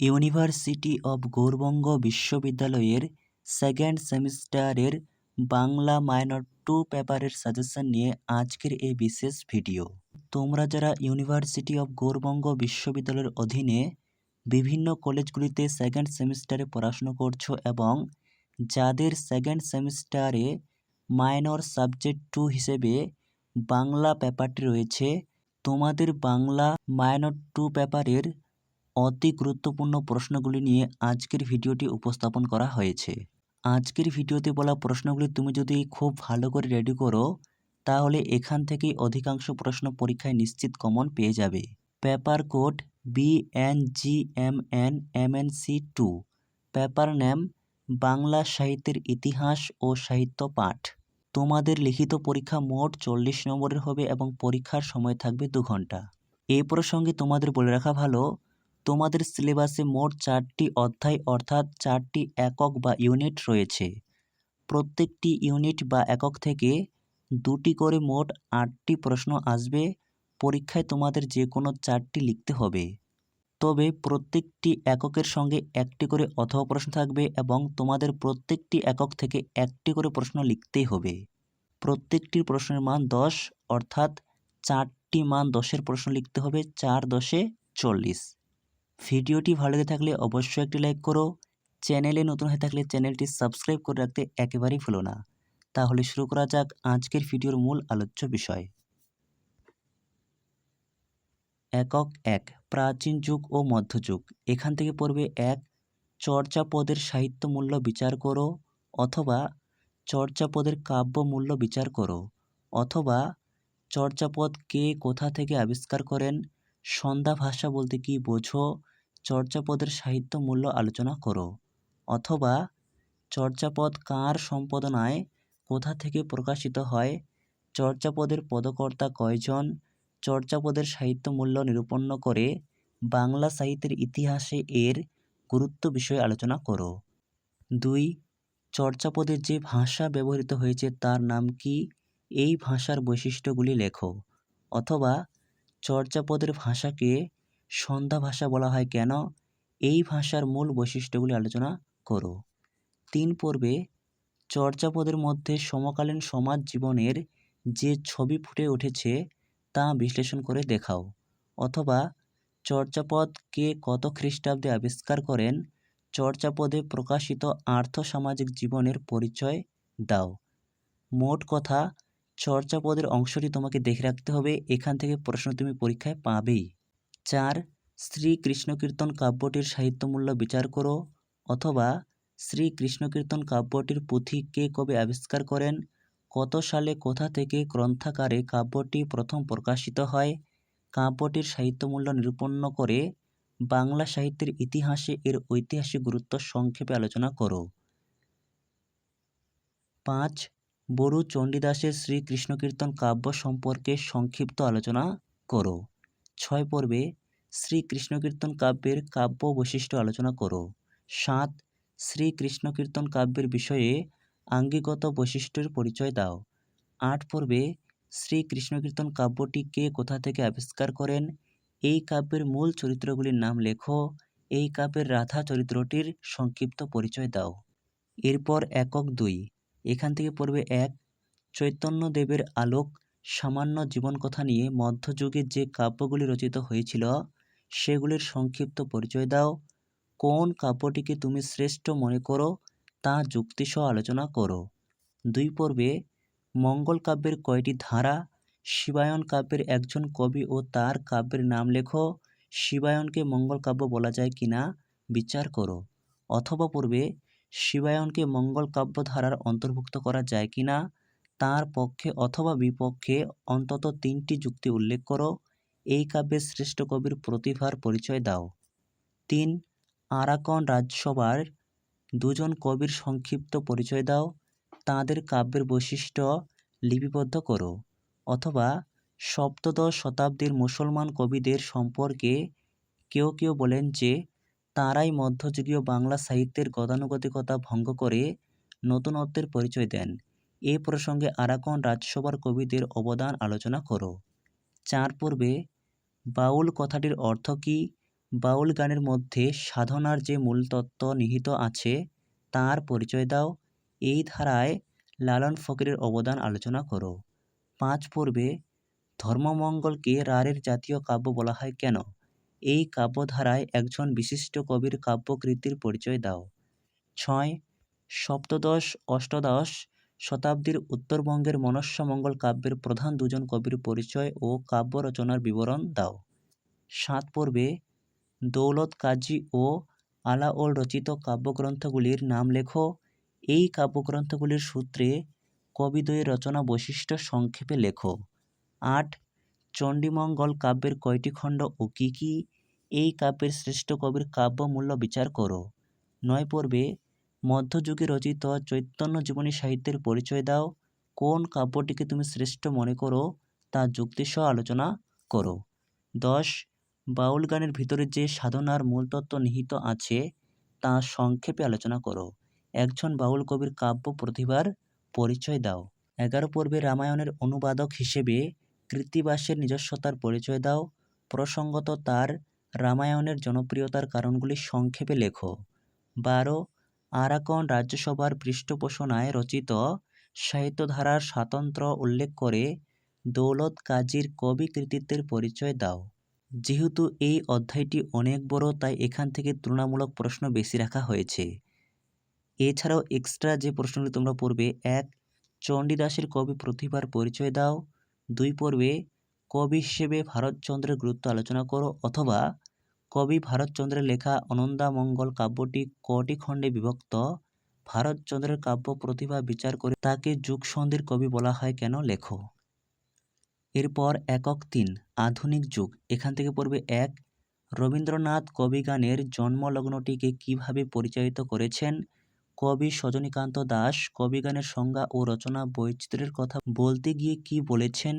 University of Gourbanga বিশ্ববিদ্যালয়ের second সেমিস্টারের Bangla minor two পেপারের সাজেশন নিয়ে আজকের এই বিশেষ ভিডিও। তোমরা যারা ইউনিভার্সিটি অব গৌড়বঙ্গ বিশ্ববিদ্যালয়ের অধীনে বিভিন্ন কলেজগুলিতে সেকেন্ড সেমিস্টারে পড়াশুনো করছ এবং যাদের সেকেন্ড সেমিস্টারে মাইনর সাবজেক্ট টু হিসেবে বাংলা পেপারটি রয়েছে, তোমাদের বাংলা মাইনর টু পেপারের অতি গুরুত্বপূর্ণ প্রশ্নগুলি নিয়ে আজকের ভিডিওটি উপস্থাপন করা হয়েছে। আজকের ভিডিওতে বলা প্রশ্নগুলি তুমি যদি খুব ভালো করে রেডি করো, তাহলে এখান থেকেই অধিকাংশ প্রশ্ন পরীক্ষায় নিশ্চিত কমন পেয়ে যাবে। Paper code B N G M N M N C two paper name Bangla সাহিত্যের ইতিহাস ও সাহিত্য পাঠ। তোমাদের লিখিত পরীক্ষা মোট চল্লিশ নম্বরের হবে এবং পরীক্ষার সময় থাকবে দু ঘণ্টা। এই প্রসঙ্গে তোমাদের বলে রাখা ভালো তোমাদের সিলেবাসে মোট চারটি অধ্যায় অর্থাৎ চারটি একক বা ইউনিট রয়েছে। প্রত্যেকটি ইউনিট বা একক থেকে দুটি করে মোট আটটি প্রশ্ন আসবে। পরীক্ষায় তোমাদের যে কোনো চারটি লিখতে হবে। তবে প্রত্যেকটি এককের সঙ্গে একটি করে অথবা প্রশ্ন থাকবে এবং তোমাদের প্রত্যেকটি একক থেকে একটি করে প্রশ্ন লিখতেই হবে। প্রত্যেকটির প্রশ্নের মান দশ, অর্থাৎ চারটি মান দশের প্রশ্ন লিখতে হবে, চার দশে চল্লিশ। ভিডিওটি ভালো লেগে থাকলে অবশ্যই একটি লাইক করো। চ্যানেলে নতুন হয়ে থাকলে চ্যানেলটি সাবস্ক্রাইব করে রাখতে একেবারেই ভুলো না। তাহলে শুরু করা যাক আজকের ভিডিওর মূল আলোচ্য বিষয়। একক এক, প্রাচীন যুগ ও মধ্যযুগ। এখান থেকে পড়বে এক, চর্যাপদের সাহিত্য মূল্য বিচার করো অথবা চর্যাপদের কাব্য মূল্য বিচার করো অথবা চর্যাপদ কে কোথা থেকে আবিষ্কার করেন সন্ধ্যা ভাষা বলতে কি বোঝো? চর্যাপদের সাহিত্য মূল্য আলোচনা করো। অথবা, চর্যাপদ কার সম্পাদনায় কোথা থেকে প্রকাশিত হয়? চর্যাপদের পদকর্তা কয়জন? চর্যাপদের সাহিত্য মূল্য নিরূপণ করে বাংলা সাহিত্যের ইতিহাসে এর গুরুত্ব বিষয়ে আলোচনা করো। দুই, চর্যাপদের যে ভাষা ব্যবহৃত হয়েছে তার নাম কি? এই ভাষার বৈশিষ্ট্যগুলি লেখো। অথবা চর্যাপদের ভাষাকে সন্ধ্যা ভাষা বলা হয় কেন? এই ভাষার মূল বৈশিষ্ট্যগুলি আলোচনা করো। তিন পর্বে চর্যাপদের মধ্যে সমকালীন সমাজ জীবনের যে ছবি ফুটে উঠেছে তা বিশ্লেষণ করে দেখাও। অথবা চর্যাপদ কে কত খ্রিস্টাব্দে আবিষ্কার করেন, চর্যাপদে প্রকাশিত আর্থসামাজিক জীবনের পরিচয় দাও। মোট কথা চর্যাপদের অংশটি তোমাকে দেখে রাখতে হবে। এখান থেকে প্রশ্ন তুমি পরীক্ষায় পাবেই। চার, শ্রী কৃষ্ণকীর্তন কাব্যটির সাহিত্যমূল্য বিচার করো অথবা শ্রী কৃষ্ণকীর্তন কাব্যটির পুঁথি কে কবে আবিষ্কার করেন, কত সালে, কোথা থেকে, গ্রন্থাকারে কাব্যটি প্রথম প্রকাশিত হয়, কাব্যটির সাহিত্যমূল্য নিরূপণ করে বাংলা সাহিত্যের ইতিহাসে এর ঐতিহাসিক গুরুত্ব সংক্ষেপে আলোচনা করো। পাঁচ বরু চণ্ডীদাসের শ্রী কৃষ্ণকীর্তন কাব্য সম্পর্কে সংক্ষিপ্ত আলোচনা করো। ছয় পর্বে শ্রী কৃষ্ণকীর্তন কাব্যের কাব্য বৈশিষ্ট্য আলোচনা করো। সাত শ্রী কৃষ্ণকীর্তন কাব্যের বিষয়ে আঙ্গিগত বৈশিষ্ট্যের পরিচয় দাও। আট পর্বে শ্রী কৃষ্ণকীর্তন কাব্যটি কে কোথা থেকে আবিষ্কার করেন? এই কাব্যের মূল চরিত্রগুলির নাম লেখো। এই কাব্যের রাধা চরিত্রটির সংক্ষিপ্ত পরিচয় দাও। এরপর একক দুই এখান থেকে পড়বে এক। চৈতন্যদেবের আলোক, সামান্য জীবনকথা নিয়ে মধ্যযুগে যে কাব্যগুলি রচিত হয়েছিল, সেগুলির সংক্ষিপ্ত পরিচয় দাও। কোন কাব্যটিকে তুমি শ্রেষ্ঠ মনে করো, তা যুক্তিসহ আলোচনা করো। দুই পর্বে, মঙ্গল কাব্যের কয়টি ধারা, শিবায়ন কাব্যের একজন কবি ও তার কাব্যের নাম লেখো। শিবায়নকে মঙ্গল কাব্য বলা যায় কিনা, বিচার করো। অথবা পূর্বে শিবায়নকে মঙ্গল কাব্য ধারার অন্তর্ভুক্ত করা যায় কিনা, তার পক্ষে অথবা বিপক্ষে অন্তত তিনটি যুক্তি উল্লেখ করো। এই কাব্যের শ্রেষ্ঠ কবির প্রতিভার পরিচয় দাও। তিন, আরাকন রাজসভার দুজন কবির সংক্ষিপ্ত পরিচয় দাও। তাঁদের কাব্যের বৈশিষ্ট্য লিপিবদ্ধ করো। অথবা সপ্তদশ শতাব্দীর মুসলমান কবিদের সম্পর্কে কেউ কেউ বলেন যে তাঁরাই মধ্যযুগীয় বাংলা সাহিত্যের গতানুগতিকতা ভঙ্গ করে নতুনত্বের পরিচয় দেন। এ প্রসঙ্গে আরাকন রাজসভার কবিদের অবদান আলোচনা করো। চার পূর্বে, বাউল কথাটির অর্থ কী? বাউল গানের মধ্যে সাধনার যে মূলতত্ত্ব নিহিত আছে, তার পরিচয় দাও। এই ধারায় লালন ফকিরের অবদান আলোচনা করো। পাঁচ পর্বে, ধর্মমঙ্গলকে রারের জাতীয় কাব্য বলা হয় কেন? এই কাব্যধারায় একজন বিশিষ্ট কবির কাব্যকৃতির পরিচয় দাও। ছয়, সপ্তদশ, অষ্টাদশ শতাব্দীর উত্তরবঙ্গের মনস্যমঙ্গল কাব্যের প্রধান দুজন কবির পরিচয় ও কাব্য রচনার বিবরণ দাও। সাত পর্বে দৌলত কাজী ও আলাওল রচিত কাব্যগ্রন্থগুলির নাম লেখো। এই কাব্যগ্রন্থগুলির সূত্রে কবিদ্বয়ের রচনা বৈশিষ্ট্য সংক্ষেপে লেখো। আট চণ্ডীমঙ্গল কাব্যের কয়টি খণ্ড ও কী কী? এই কাব্যের শ্রেষ্ঠ কবির কাব্যমূল্য বিচার করো। নয় পর্বে, মধ্যযুগে রচিত চৈতন্য জীবনী সাহিত্যের পরিচয় দাও। কোন কাব্যটিকে তুমি শ্রেষ্ঠ মনে করো, তা যুক্তিসহ আলোচনা করো। দশ, বাউল গানের ভিতরে যে সাধনার মূলতত্ত্ব নিহিত আছে, তা সংক্ষেপে আলোচনা করো। একজন বাউল কবির কাব্য প্রতিভার পরিচয় দাও। এগারো পর্বে রামায়ণের অনুবাদক হিসেবে কৃত্তিবাসের নিজস্বতার পরিচয় দাও। প্রসঙ্গত তার রামায়ণের জনপ্রিয়তার কারণগুলি সংক্ষেপে লেখো। বারো, আরাকন রাজ্যসভার পৃষ্ঠপোষণায় রচিত সাহিত্যধারার স্বাতন্ত্র্য উল্লেখ করে দৌলত কাজীর কবি কৃতিত্বের পরিচয় দাও। যেহেতু এই অধ্যায়টি অনেক বড়, তাই এখান থেকে তুলনামূলক প্রশ্ন বেশি রাখা হয়েছে। এছাড়াও এক্সট্রা যে প্রশ্নগুলি তোমরা পড়বে, এক, চণ্ডীদাসের কবি প্রতিভার পরিচয় দাও। দুই পর্বে কবি হিসেবে ভারতচন্দ্রের গুরুত্ব আলোচনা করো অথবা কবি ভারতচন্দ্রের লেখা অনন্দামঙ্গল কাব্যটি কটি খণ্ডে বিভক্ত? ভারতচন্দ্রের কাব্য প্রতিভা বিচার করে তাকে যুগসন্ধির কবি বলা হয় কেন? লেখো। এরপর একক তিন, আধুনিক যুগ। এখান থেকে পড়বে এক, রবীন্দ্রনাথ কবিগানের জন্মলগ্নটিকে কীভাবে পরিচালিত করেছেন? কবি সজনীকান্ত দাস কবিগানের সংজ্ঞা ও রচনা বৈচিত্র্যের কথা বলতে গিয়ে কি বলেছেন?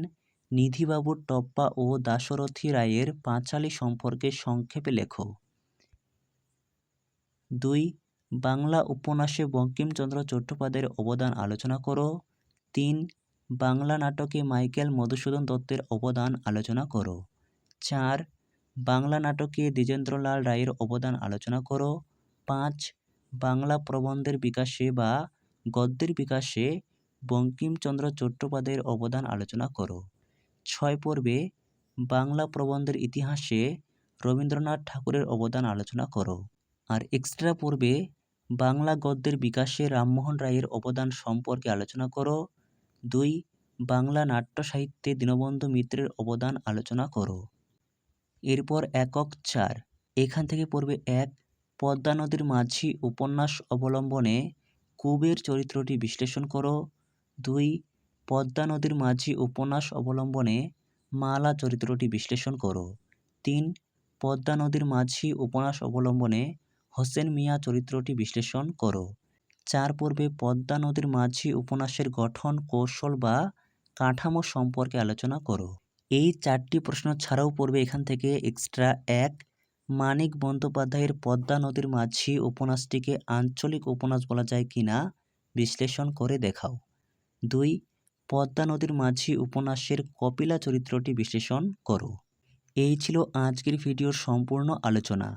নিধিবাবুর টপ্পা ও দাশরথী রায়ের পাঁচালী সম্পর্কে সংক্ষেপে লেখো। দুই, বাংলা উপন্যাসে বঙ্কিমচন্দ্র চট্টোপাধ্যায়ের অবদান আলোচনা করো। তিন, বাংলা নাটকে মাইকেল মধুসূদন দত্তের অবদান আলোচনা করো। চার, বাংলা নাটকে দ্বিজেন্দ্রলাল রায়ের অবদান আলোচনা করো। পাঁচ বাংলা প্রবন্ধের বিকাশে বা গদ্যের বিকাশে বঙ্কিমচন্দ্র চট্টোপাধ্যায়ের অবদান আলোচনা করো। ছয় পর্বে বাংলা প্রবন্ধের ইতিহাসে রবীন্দ্রনাথ ঠাকুরের অবদান আলোচনা করো। আর এক্সট্রা পর্বে বাংলা গদ্যের বিকাশে রামমোহন রায়ের অবদান সম্পর্কে আলোচনা করো। দুই, বাংলা নাট্য সাহিত্যে দীনবন্ধু মিত্রের অবদান আলোচনা করো। এরপর একক চার। এখান থেকে পড়বে এক পদ্মা নদীর মাঝি উপন্যাস অবলম্বনে কুবের চরিত্রটি বিশ্লেষণ করো। দুই, পদ্মা নদীর মাঝি উপন্যাস অবলম্বনে মালা চরিত্রটি বিশ্লেষণ করো। তিন, পদ্মা নদীর মাঝি উপন্যাস অবলম্বনে হোসেন মিয়া চরিত্রটি বিশ্লেষণ করো। চার, পর্বে পদ্মা নদীর মাঝি উপন্যাসের গঠন, কৌশল বা কাঠামো সম্পর্কে আলোচনা করো। এই চারটি প্রশ্ন ছাড়াও পড়বে এখান থেকে এক্সট্রা এক মানিক বন্দ্যোপাধ্যায়ের পদ্মা নদীর মাঝি উপন্যাসটিকে আঞ্চলিক উপন্যাস বলা যায় কি না, বিশ্লেষণ করে দেখাও। দুই, পদ্মা নদীর মাঝি উপন্যাসের কপিলা চরিত্রটি বিশ্লেষণ করো। এই ছিল আজকের ভিডিওর সম্পূর্ণ আলোচনা।